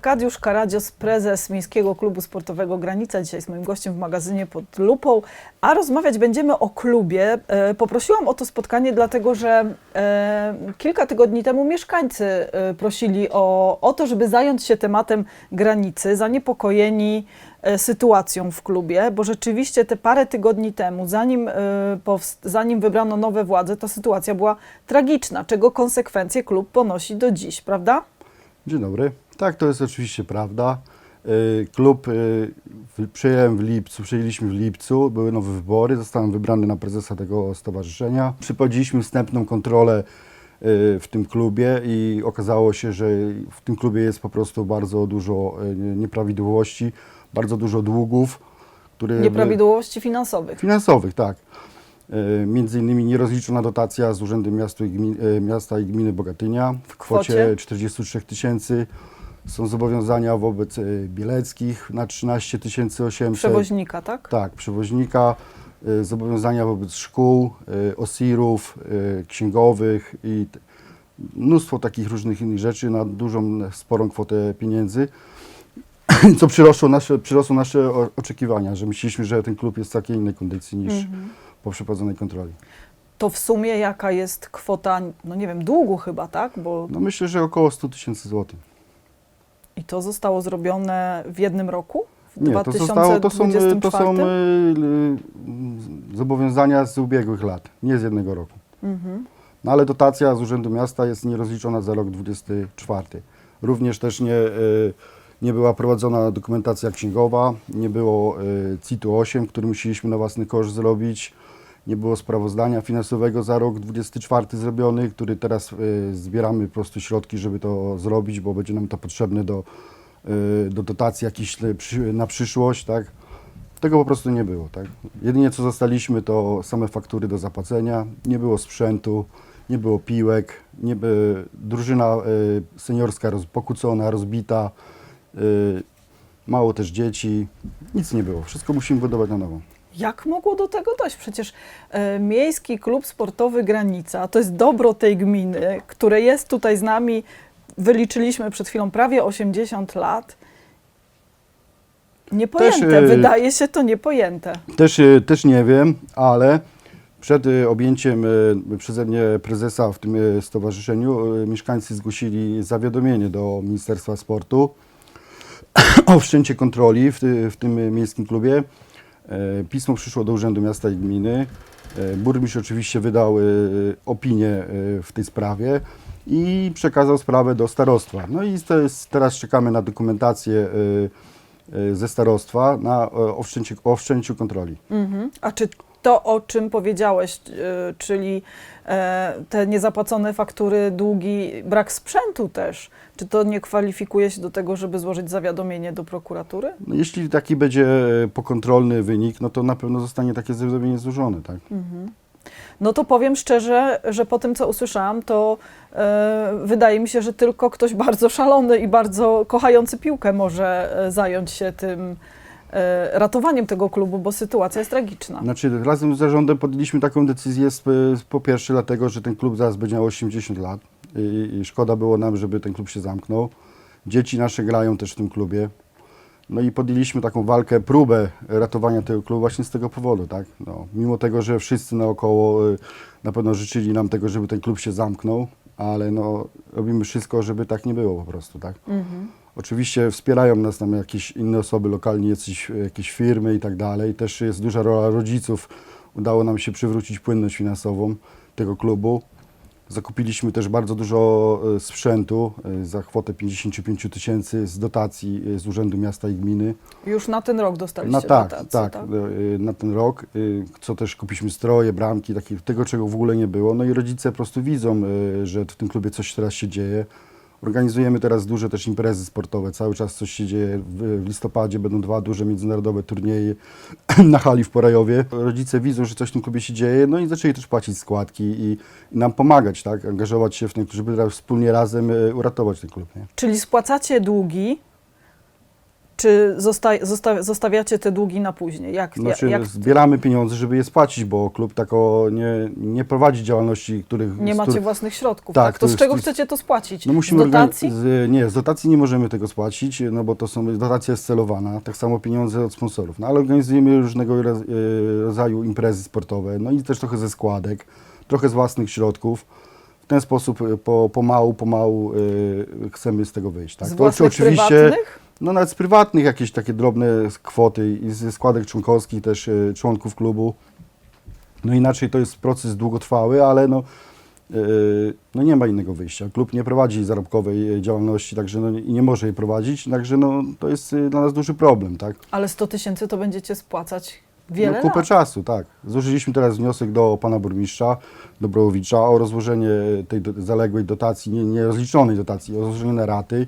Arkadiusz Karadzios, prezes Miejskiego Klubu Sportowego Granica, dzisiaj jest moim gościem w magazynie pod lupą, a rozmawiać będziemy o klubie. E, Poprosiłam o to spotkanie, dlatego że e, kilka tygodni temu mieszkańcy e, prosili o, o to, żeby zająć się tematem granicy, zaniepokojeni sytuacją w klubie, bo rzeczywiście te parę tygodni temu, zanim, zanim wybrano nowe władze, to sytuacja była tragiczna, czego konsekwencje klub ponosi do dziś, prawda? Dzień dobry. Tak, to jest oczywiście prawda. Y, Klub y, w- przyjąłem w lipcu, przyjęliśmy w lipcu, były nowe wybory, zostałem wybrany na prezesa tego stowarzyszenia. Przeprowadziliśmy wstępną kontrolę y, w tym klubie i okazało się, że w tym klubie jest po prostu bardzo dużo nieprawidłowości, bardzo dużo długów, które... Nieprawidłowości finansowych. Finansowych, tak. E, Między innymi nierozliczona dotacja z Urzędu Miasta i, Gmin, e, Miasta i Gminy Bogatynia w kwocie Kwocie? 43 tysięcy. Są zobowiązania wobec e, Bieleckich na 13 800. Przewoźnika, tak? Tak, przewoźnika. Zobowiązania wobec szkół, osirów, księgowych i mnóstwo takich różnych innych rzeczy na dużą, sporą kwotę pieniędzy, co przyrosło nasze, przyrosło nasze oczekiwania, że myśleliśmy, że ten klub jest w takiej innej kondycji niż Mhm. Po przeprowadzonej kontroli. To w sumie jaka jest kwota, no nie wiem, długu chyba, tak? Bo No myślę, że około 100 tysięcy złotych. i to zostało zrobione w jednym roku? W Nie, to, zostało, to, są, to 2024? są y, y, zobowiązania z ubiegłych lat, nie z jednego roku. Mhm. No ale dotacja z Urzędu Miasta jest nierozliczona za rok 24. Również też nie, y, nie była prowadzona dokumentacja księgowa, nie było y, CIT-u 8, który musieliśmy na własny koszt zrobić, nie było sprawozdania finansowego za rok 24 zrobiony, który teraz y, zbieramy po prostu środki, żeby to zrobić, bo będzie nam to potrzebne do, y, do dotacji jakichś na przyszłość, tak? Tego po prostu nie było, tak? Jedynie co zostaliśmy to same faktury do zapłacenia, nie było sprzętu, nie było piłek, nie by, drużyna y, seniorska roz, pokłócona, rozbita, mało też dzieci, nic nie było, wszystko musimy budować na nowo. Jak mogło do tego dojść? Przecież e, Miejski Klub Sportowy Granica to jest dobro tej gminy, które jest tutaj z nami, wyliczyliśmy przed chwilą prawie 80 lat. Niepojęte, Też, e, wydaje się to niepojęte. Też, y, też nie wiem, ale przed y, objęciem przeze mnie prezesa w tym stowarzyszeniu mieszkańcy zgłosili zawiadomienie do Ministerstwa Sportu o wszczęcie kontroli w, ty, w tym miejskim klubie. E, Pismo przyszło do Urzędu Miasta i Gminy. E, Burmistrz oczywiście wydał y, opinię w tej sprawie i przekazał sprawę do starostwa. No i teraz czekamy na dokumentację ze starostwa na e, o wszczęciu kontroli. Mhm. A czy to, o czym powiedziałeś, e, czyli e, te niezapłacone faktury, długi, brak sprzętu też, czy to nie kwalifikuje się do tego, żeby złożyć zawiadomienie do prokuratury? No, jeśli taki będzie e, pokontrolny wynik, no to na pewno zostanie takie zawiadomienie złożone, tak? No to powiem szczerze, że po tym, co usłyszałam, to wydaje mi się, że tylko ktoś bardzo szalony i bardzo kochający piłkę może zająć się tym ratowaniem tego klubu, bo sytuacja jest tragiczna. Znaczy, razem z zarządem podjęliśmy taką decyzję z, z, po pierwsze dlatego, że ten klub zaraz będzie miał 80 lat i, i szkoda było nam, żeby ten klub się zamknął. Dzieci nasze grają też w tym klubie. No i podjęliśmy taką walkę, próbę ratowania tego klubu właśnie z tego powodu, tak? No, mimo tego, że wszyscy naokoło y, na pewno życzyli nam tego, żeby ten klub się zamknął, ale no, robimy wszystko, żeby tak nie było po prostu, tak? Mhm. Oczywiście wspierają nas tam jakieś inne osoby lokalnie, jakieś, jakieś firmy i tak dalej. Też jest duża rola rodziców. Udało nam się przywrócić płynność finansową tego klubu. Zakupiliśmy też bardzo dużo e, sprzętu e, za kwotę 55 tysięcy z dotacji e, z Urzędu Miasta i Gminy. Już na ten rok dostaliście Na tak, dotację, tak, e, na ten rok, co też kupiliśmy stroje, bramki, takie, tego czego w ogóle nie było. No i rodzice po prostu widzą, że w tym klubie coś teraz się dzieje. Organizujemy teraz duże też imprezy sportowe, cały czas coś się dzieje. W, listopadzie będą dwa duże międzynarodowe turnieje na hali w Porajowie. Rodzice widzą, że coś w tym klubie się dzieje, no i zaczęli też płacić składki i, i nam pomagać, tak, angażować się w ten, żeby wspólnie razem e, uratować ten klub. Nie? Czyli spłacacie długi, czy zosta, zosta, zostawiacie te długi na później? Jak, Znaczy, jak zbieramy pieniądze, żeby je spłacić, bo klub tako nie, nie prowadzi działalności, których... nie macie których- własnych środków? Tak, Tak, to z czego jest- chcecie to spłacić? No musimy z dotacji? Z, nie, z dotacji nie możemy tego spłacić, no bo to są, dotacja jest celowana, tak samo pieniądze od sponsorów. No ale organizujemy różnego e, rodzaju imprezy sportowe, no i też trochę ze składek, trochę z własnych środków. W ten sposób e, po, pomału, pomału e, chcemy z tego wyjść. Tak? z To własnych prywatnych? No nawet z prywatnych jakieś takie drobne kwoty i ze składek członkowskich też e, członków klubu. No inaczej to jest proces długotrwały, ale no, e, no nie ma innego wyjścia. Klub nie prowadzi zarobkowej e, działalności, także no, i nie może jej prowadzić, także no, to jest dla nas duży problem, tak? Ale 100 tysięcy to będziecie spłacać wiele no, kupę lat. czasu, tak. Złożyliśmy teraz wniosek do pana burmistrza Dobrowicza o rozłożenie tej do, zaległej dotacji, nie, nierozliczonej dotacji, o rozłożenie na raty.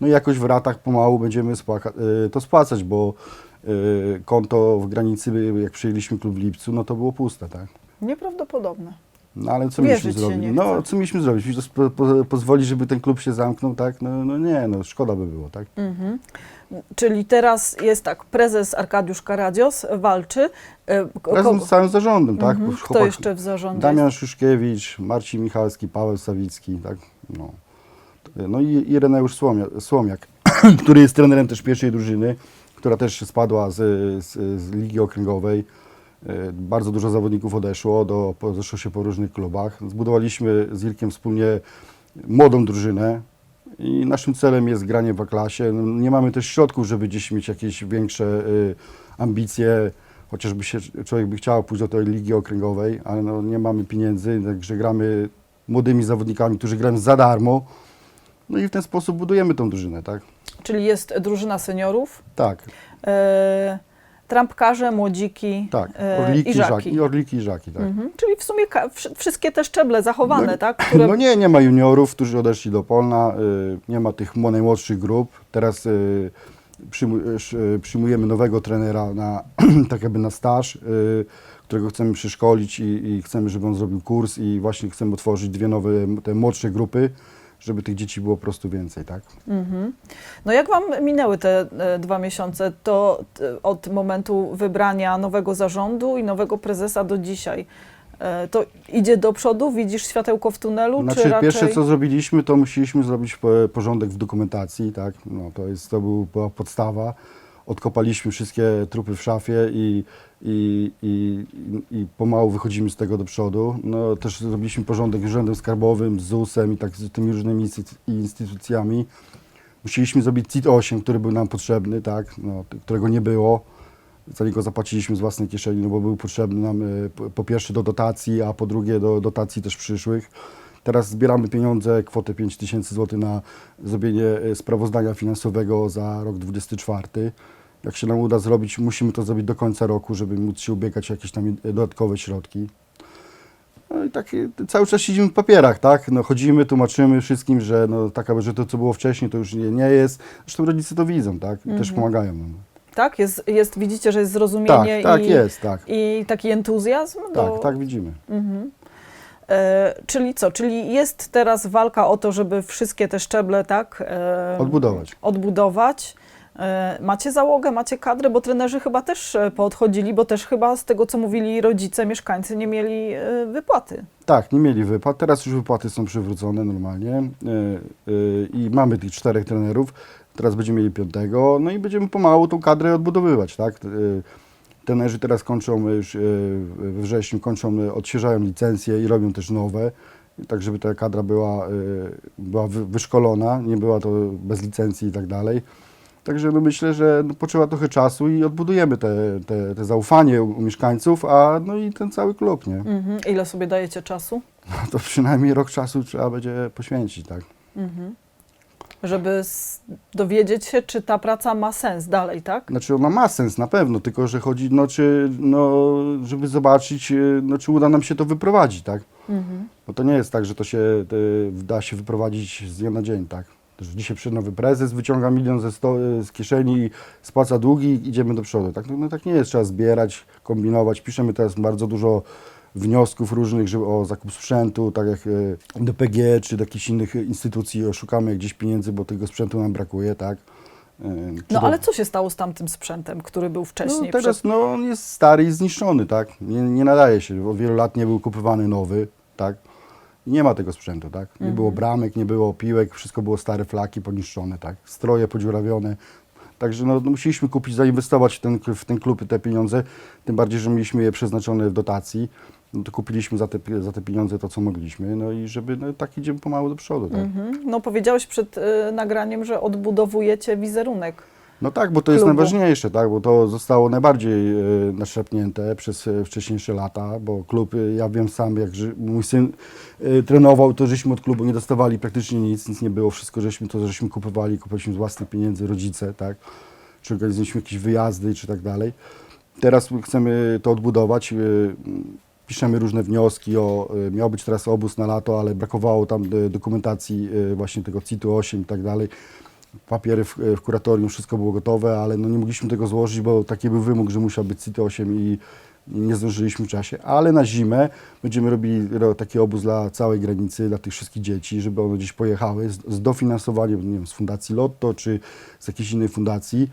No i jakoś w ratach pomału będziemy y, to spłacać, bo y, konto w granicy, y, jak przyjęliśmy klub w lipcu, no to było puste, tak. Nieprawdopodobne. No ale co Wierzyć mieliśmy zrobić? No co mieliśmy zrobić? Spo- po, pozwolić, żeby ten klub się zamknął, tak? No, no nie, no szkoda by było, tak? Mhm. Czyli teraz jest tak, prezes Arkadiusz Karadzios walczy. Ko- Razem z całym zarządem, tak? Mhm. Kto chłopak- jeszcze w zarządzie Damian? Szyszkiewicz, Marcin Michalski, Paweł Sawicki, tak? No, no i Ireneusz Słomia, Słomiak, który jest trenerem też pierwszej drużyny, która też spadła z, z, z Ligi Okręgowej. E, Bardzo dużo zawodników odeszło, do, rozeszło się po różnych klubach. Zbudowaliśmy z Irkiem wspólnie młodą drużynę i naszym celem jest granie w A-klasie. No, Nie mamy też środków, żeby gdzieś mieć jakieś większe y, ambicje, chociażby się człowiek by chciał pójść do tej ligi okręgowej, ale no, nie mamy pieniędzy, także gramy młodymi zawodnikami, którzy grają za darmo. No i w ten sposób budujemy tą drużynę, tak? Czyli jest drużyna seniorów, Tak, e, trampkarze, młodziki tak. e, Orliki i żaki. żaki. Orliki i żaki, tak. Mhm. Czyli w sumie ka- wsz- wszystkie te szczeble zachowane, No- tak? Które... No nie, nie ma juniorów, którzy odeszli do Polna, y, nie ma tych mo- najmłodszych grup. Teraz y, przyjmu- sz- y, przyjmujemy nowego trenera na, tak jakby na staż, y, którego chcemy przeszkolić i, i chcemy, żeby on zrobił kurs i właśnie chcemy otworzyć dwie nowe, te młodsze grupy, żeby tych dzieci było po prostu więcej, tak? Mhm. No jak Wam minęły te e, dwa miesiące, to t, od momentu wybrania nowego zarządu i nowego prezesa do dzisiaj, e, to idzie do przodu? Widzisz światełko w tunelu? Znaczy czy raczej... pierwsze co zrobiliśmy, to musieliśmy zrobić po- porządek w dokumentacji, tak? No, to, jest, to był, była podstawa. Odkopaliśmy wszystkie trupy w szafie i, i, i, i, pomału wychodzimy z tego do przodu. No, też zrobiliśmy porządek z Urzędem Skarbowym, z ZUS-em i tak z tymi różnymi instytu- instytucjami. Musieliśmy zrobić CIT-8, który był nam potrzebny, tak? No, którego nie było. Za niego zapłaciliśmy z własnej kieszeni, no bo był potrzebny nam e, po pierwsze do dotacji, a po drugie do dotacji też przyszłych. Teraz zbieramy pieniądze, kwotę 5 tysięcy złotych na zrobienie e, sprawozdania finansowego za rok 2024. Jak się nam uda zrobić, musimy to zrobić do końca roku, żeby móc się ubiegać o jakieś tam dodatkowe środki. No i tak e, cały czas siedzimy w papierach, tak? No, chodzimy, tłumaczymy wszystkim, że, no, taka, że to, co było wcześniej, to już nie, nie jest. Zresztą rodzice to widzą, tak? I też Mhm. pomagają nam. Tak? Jest, jest, widzicie, że jest Tak, zrozumienie tak i, jest, tak. i taki entuzjazm? Do... Tak, tak widzimy. Mhm. E, czyli co? Czyli jest teraz walka o to, żeby wszystkie te szczeble tak e, Odbudować. odbudować. E, Macie załogę, macie kadrę, bo trenerzy chyba też poodchodzili, bo też chyba z tego, co mówili rodzice, mieszkańcy nie mieli wypłaty. Tak, nie mieli wypłat. Teraz już wypłaty są przywrócone normalnie i mamy tych czterech trenerów. Teraz będziemy mieli piątego, no i będziemy pomału tą kadrę odbudowywać, tak? Trenerzy teraz kończą już yy, we wrześniu, kończą, yy, odświeżają licencje i robią też nowe, tak żeby ta kadra była, była wy, wyszkolona, nie była to bez licencji i tak dalej. Także no myślę, że no potrzeba trochę czasu i odbudujemy te, te, te zaufanie u, u mieszkańców, a no i ten cały klub, nie? Mhm. Ile sobie dajecie czasu? to przynajmniej rok czasu trzeba będzie poświęcić, tak? Mhm. Żeby dowiedzieć się, czy ta praca ma sens dalej, tak? Znaczy ona ma sens na pewno, tylko że chodzi, no czy, no, żeby zobaczyć, y, no czy uda nam się to wyprowadzić, tak? Mhm. Bo to nie jest tak, że to się da się wyprowadzić z dnia na dzień, tak? Dzisiaj przyszedł nowy prezes, wyciąga milion ze sto, z kieszeni, spłaca długi i idziemy do przodu. Tak, no, no tak nie jest, trzeba zbierać, kombinować. Piszemy teraz bardzo dużo wniosków różnych żeby, o zakup sprzętu, tak jak y, do PG czy do jakichś innych instytucji, szukamy gdzieś pieniędzy, bo tego sprzętu nam brakuje, tak? Czy No do- ale co się stało z tamtym sprzętem, który był wcześniej? No, teraz no, on jest stary i zniszczony, tak? Nie, nie nadaje się. Od wielu lat nie był kupowany nowy, tak? I nie ma tego sprzętu, tak? Nie było bramek, nie było piłek, wszystko było stare flaki poniszczone, tak? Stroje podziurawione. Także no, no, musieliśmy kupić, zainwestować w ten, w ten klub te pieniądze, tym bardziej, że mieliśmy je przeznaczone w dotacji. No to kupiliśmy za te, za te pieniądze to, co mogliśmy, no i żeby, no tak idziemy pomału do przodu, tak? Mhm. No powiedziałeś przed y, nagraniem, że odbudowujecie wizerunek. No tak, bo to jest klubu. najważniejsze, tak, bo to zostało najbardziej e, naszczepnięte przez e, wcześniejsze lata, bo klub, e, ja wiem sam, jak ży- mój syn e, trenował, to żeśmy od klubu nie dostawali praktycznie nic, nic nie było, wszystko żeśmy to żeśmy kupowali, kupowaliśmy z własnych pieniędzy, rodzice, tak, czy organizowaliśmy jakieś wyjazdy, czy tak dalej. Teraz chcemy to odbudować, e, piszemy różne wnioski, o, e, miał być teraz obóz na lato, ale brakowało tam e, dokumentacji e, właśnie tego CIT-u 8 i tak dalej papiery w, w kuratorium, wszystko było gotowe, ale no nie mogliśmy tego złożyć, bo taki był wymóg, że musiał być CIT-8 i, i nie zdążyliśmy w czasie. Ale na zimę będziemy robili ro- taki obóz dla całej granicy, dla tych wszystkich dzieci, żeby one gdzieś pojechały z, z dofinansowaniem, nie wiem, z fundacji Lotto czy z jakiejś innej fundacji.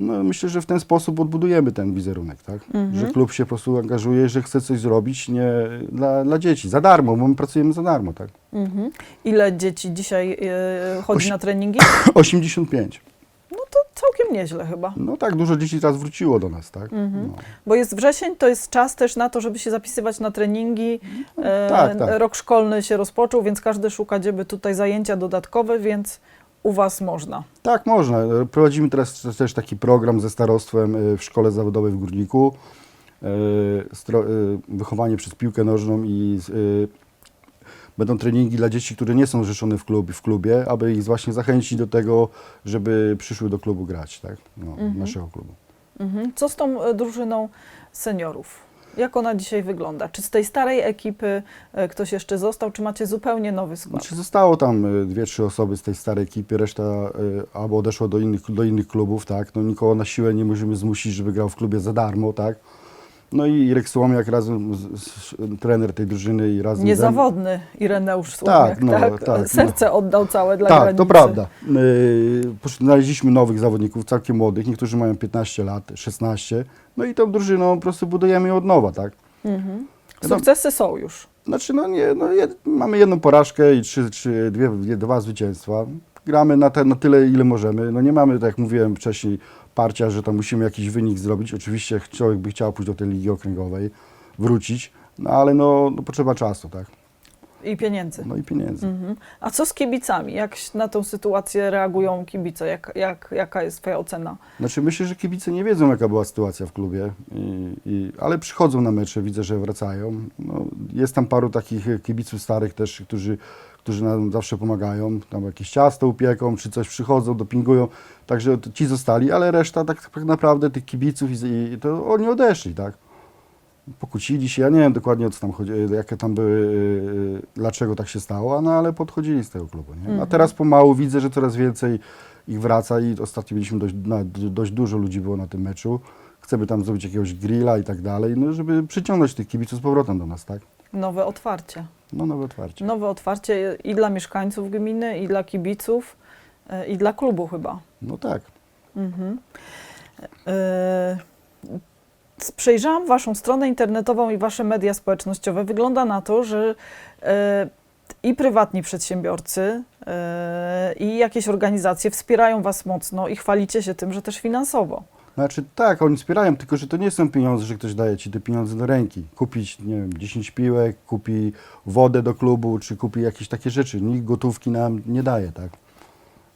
No, myślę, że w ten sposób odbudujemy ten wizerunek, tak? Że klub się po prostu angażuje, że chce coś zrobić nie, dla, dla dzieci, za darmo, bo my pracujemy za darmo, tak? Mhm. Ile dzieci dzisiaj y, chodzi na treningi? 85. No to całkiem nieźle chyba. No tak, dużo dzieci teraz wróciło do nas, tak? Mhm. No. Bo jest wrzesień, to jest czas też na to, żeby się zapisywać na treningi. E, tak, tak. Rok szkolny się rozpoczął, więc każdy szuka, gdzieby tutaj zajęcia dodatkowe, więc u Was można. Tak, można. Prowadzimy teraz też- taki program ze starostwem y, w szkole zawodowej w Górniku. Y, y, Wychowanie przez piłkę nożną i będą treningi dla dzieci, które nie są zrzeszone w klubie, w klubie, aby ich właśnie zachęcić do tego, żeby przyszły do klubu grać, tak? No, naszego klubu. Mhm. Co z tą drużyną seniorów? Jak ona dzisiaj wygląda? Czy z tej starej ekipy e, ktoś jeszcze został, czy macie zupełnie nowy skład? Znaczy zostało tam y, dwie, trzy osoby z tej starej ekipy, reszta y, albo odeszło do innych, do innych klubów, tak? No nikogo na siłę nie możemy zmusić, żeby grał w klubie za darmo, tak? No i Irek Słomiak razem, z, z, trener tej drużyny i razem Niezawodny Ireneusz Słowniak, tak? no, tak, no. Serce oddał całe dla Tak, granicy. to prawda. Yy, posz- Znaleźliśmy nowych zawodników, całkiem młodych, niektórzy mają 15 lat, 16, no i tą drużyną po prostu budujemy ją od nowa, tak? Mhm. No, Sukcesy są już. Znaczy, no nie, no jed, mamy jedną porażkę i trzy, trzy, dwie, dwie, dwa zwycięstwa. Gramy na, te, na tyle, ile możemy. No nie mamy, tak jak mówiłem wcześniej, parcia, że tam musimy jakiś wynik zrobić. Oczywiście człowiek by chciał pójść do tej ligi okręgowej, wrócić, no ale no, no potrzeba czasu, tak? I pieniędzy. No i pieniędzy. Mhm. A co z kibicami? Jak na tą sytuację reagują kibice? Jak, jak, jaka jest Twoja ocena? Znaczy myślę, że kibice nie wiedzą, jaka była sytuacja w klubie, i, i, ale przychodzą na mecze, widzę, że wracają. No, jest tam paru takich kibiców starych też, którzy, którzy nam zawsze pomagają. Tam jakieś ciasto upieką, czy coś przychodzą, dopingują. Także ci zostali, ale reszta tak, tak naprawdę tych kibiców i, i to oni odeszli, tak? Pokłócili się, ja nie wiem dokładnie o co tam chodzi, jakie tam były, yy, dlaczego tak się stało, no ale podchodzili z tego klubu. Nie? A Mhm. teraz pomału widzę, że coraz więcej ich wraca i ostatnio mieliśmy dość, na, dość dużo ludzi było na tym meczu. Chcemy tam zrobić jakiegoś grilla i tak dalej, no żeby przyciągnąć tych kibiców z powrotem do nas, tak? Nowe otwarcie. No nowe otwarcie. Nowe otwarcie i dla mieszkańców gminy, i dla kibiców, e, i dla klubu chyba. No tak. Mhm. E, Przejrzałam Waszą stronę internetową i Wasze media społecznościowe. Wygląda na to, że e, i prywatni przedsiębiorcy, e, i jakieś organizacje wspierają Was mocno i chwalicie się tym, że też finansowo. Znaczy tak, oni wspierają, tylko że to nie są pieniądze, że ktoś daje ci te pieniądze do ręki. Kupić, nie wiem, 10 piłek, kupi wodę do klubu, czy kupi jakieś takie rzeczy. Nikt gotówki nam nie daje, tak?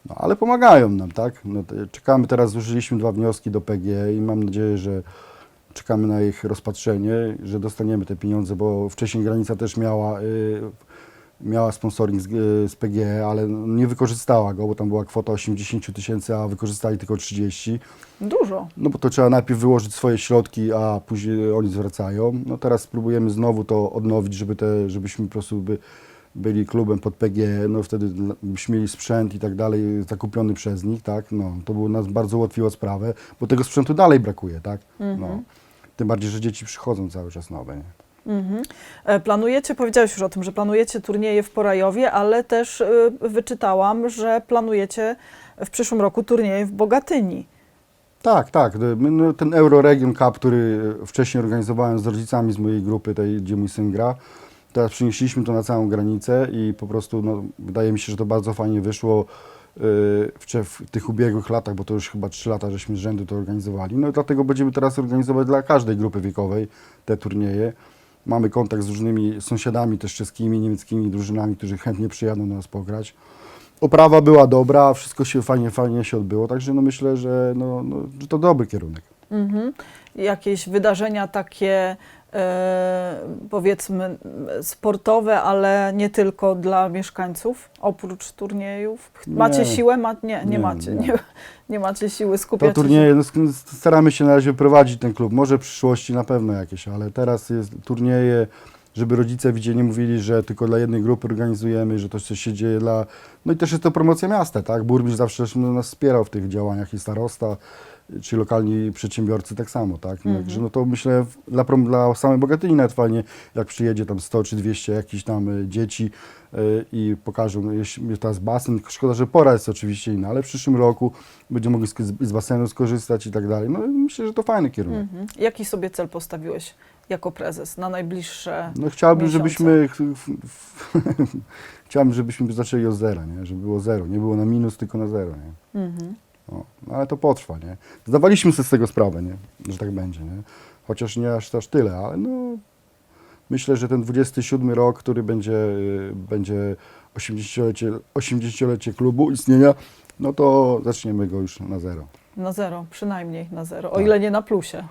No, ale pomagają nam, tak? No, czekamy teraz, złożyliśmy dwa wnioski do PG i mam nadzieję, że czekamy na ich rozpatrzenie, że dostaniemy te pieniądze, bo wcześniej granica też miała, y, miała sponsoring z, y, z PG, ale nie wykorzystała go, bo tam była kwota 80 tysięcy, a wykorzystali tylko 30. Dużo. No bo to trzeba najpierw wyłożyć swoje środki, a później oni zwracają. No teraz spróbujemy znowu to odnowić, żeby te, żebyśmy po prostu by, byli klubem pod PG, no wtedy byśmy mieli sprzęt i tak dalej zakupiony przez nich, tak? No, to było nas bardzo ułatwiło sprawę, bo tego sprzętu dalej brakuje, tak? No. Tym bardziej, że dzieci przychodzą cały czas nowe, nie? Mhm. E, Planujecie, powiedziałeś już o tym, że planujecie turnieje w Porajowie, ale też e, wyczytałam, że planujecie w przyszłym roku turnieje w Bogatyni. Tak, tak. My, no, ten Euroregion Cup, który wcześniej organizowałem z rodzicami z mojej grupy, tej, gdzie mój syn gra, teraz przenieśliśmy to na całą granicę i po prostu no, wydaje mi się, że to bardzo fajnie wyszło w tych ubiegłych latach, bo to już chyba 3 lata żeśmy z rzędu to organizowali. No i dlatego będziemy teraz organizować dla każdej grupy wiekowej te turnieje. Mamy kontakt z różnymi sąsiadami też czeskimi, niemieckimi drużynami, którzy chętnie przyjadą do nas pograć. Oprawa była dobra, wszystko się fajnie, fajnie się odbyło, także no myślę, że, no, no, że to dobry kierunek. Mhm. Jakieś wydarzenia takie, powiedzmy, m, sportowe, ale nie tylko dla mieszkańców, oprócz turniejów? Macie Nie. siłę? Ma, nie, nie, Nie, macie. Nie. nie. Nie, macie siły, To skupiacie turnieje, no, staramy się na razie prowadzić ten klub, może w przyszłości na pewno jakieś, ale teraz jest turnieje, żeby rodzice widzieli, nie mówili, że tylko dla jednej grupy organizujemy, że to coś się dzieje dla... No i też jest to promocja miasta, tak? Burmistrz zawsze nas wspierał w tych działaniach i starosta, czy lokalni przedsiębiorcy tak samo, tak? No, Także no to myślę dla, prom- dla samej Bogatyni nawet fajnie, jak przyjedzie tam 100 czy 200 jakichś tam y, dzieci y, i pokażą, no, jeśli teraz basen, szkoda, że pora jest oczywiście inna, ale w przyszłym roku będziemy mogli z, z basenu skorzystać i tak dalej. No i myślę, że to fajny kierunek. Mhm. Jaki sobie cel postawiłeś jako prezes na najbliższe? No chciałbym, miesiące. żebyśmy chciałbym, żebyśmy zaczęli od zera, nie? Żeby było zero, nie było na minus, tylko na zero, nie? Mhm. O, no ale to potrwa, nie? Zdawaliśmy sobie z tego sprawę, nie? Że tak będzie, nie? Chociaż nie aż, tyle, ale no myślę, że ten 27 rok, który będzie, y, będzie 80-lecie, 80-lecie klubu istnienia, no to zaczniemy go już na zero. Na zero, przynajmniej na zero, o Tak. ile nie na plusie.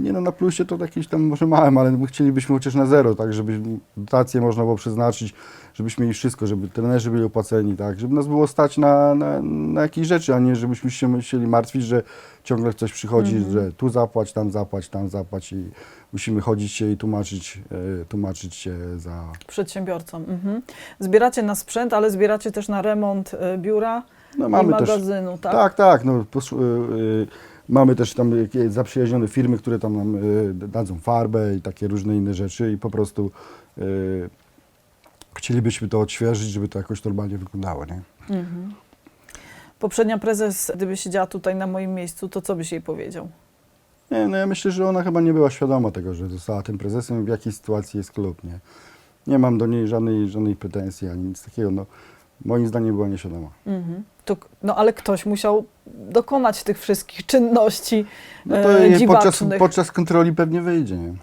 Nie no, na plusie to jakieś tam może małym, ale my chcielibyśmy chociaż na zero, tak, żeby dotacje można było przeznaczyć, żebyśmy mieli wszystko, żeby trenerzy byli opłaceni, tak, żeby nas było stać na, na, na jakieś rzeczy, a nie żebyśmy się musieli martwić, że ciągle coś przychodzi, Mhm. że tu zapłać, tam zapłać, tam zapłać i musimy chodzić się i tłumaczyć, e, tłumaczyć się za... Przedsiębiorcom. Mhm. Zbieracie na sprzęt, ale zbieracie też na remont e, biura No i mamy też... magazynu, tak? Tak, tak. No, y, y, mamy też tam zaprzyjaźnione firmy, które tam nam y, dadzą farbę i takie różne inne rzeczy i po prostu y, chcielibyśmy to odświeżyć, żeby to jakoś normalnie wyglądało, nie? Mhm. Poprzednia prezes, gdyby siedziała tutaj na moim miejscu, to co byś jej powiedział? Nie, no ja myślę, że ona chyba nie była świadoma tego, że została tym prezesem w jakiej sytuacji jest klub, nie? Nie mam do niej żadnej, żadnej pretensji ani nic takiego, no. Moim zdaniem była nieświadoma. Mhm. To, no ale ktoś musiał dokonać tych wszystkich czynności No to e, podczas, podczas kontroli pewnie wyjdzie, nie?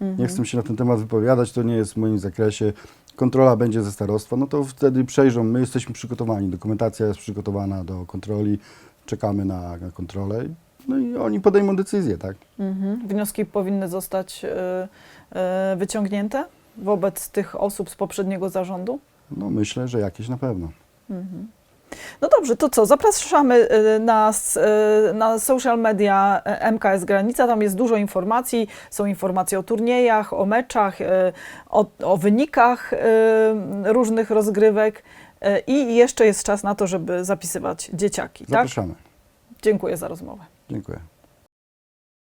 Mhm. Nie chcę się na ten temat wypowiadać, to nie jest w moim zakresie. Kontrola będzie ze starostwa, no to wtedy przejrzą. My jesteśmy przygotowani, dokumentacja jest przygotowana do kontroli, czekamy na, na kontrolę. No i oni podejmą decyzję, tak? Mhm. Wnioski powinny zostać e, e, wyciągnięte wobec tych osób z poprzedniego zarządu? No myślę, że jakieś na pewno. Mhm. No dobrze, to co? Zapraszamy y, na, s- y, na social media y, MKS Granica. Tam jest dużo informacji. Są informacje o turniejach, o meczach, o, o wynikach różnych rozgrywek. I jeszcze jest czas na to, żeby zapisywać dzieciaki. Tak? Zapraszamy. Dziękuję za rozmowę. Dziękuję.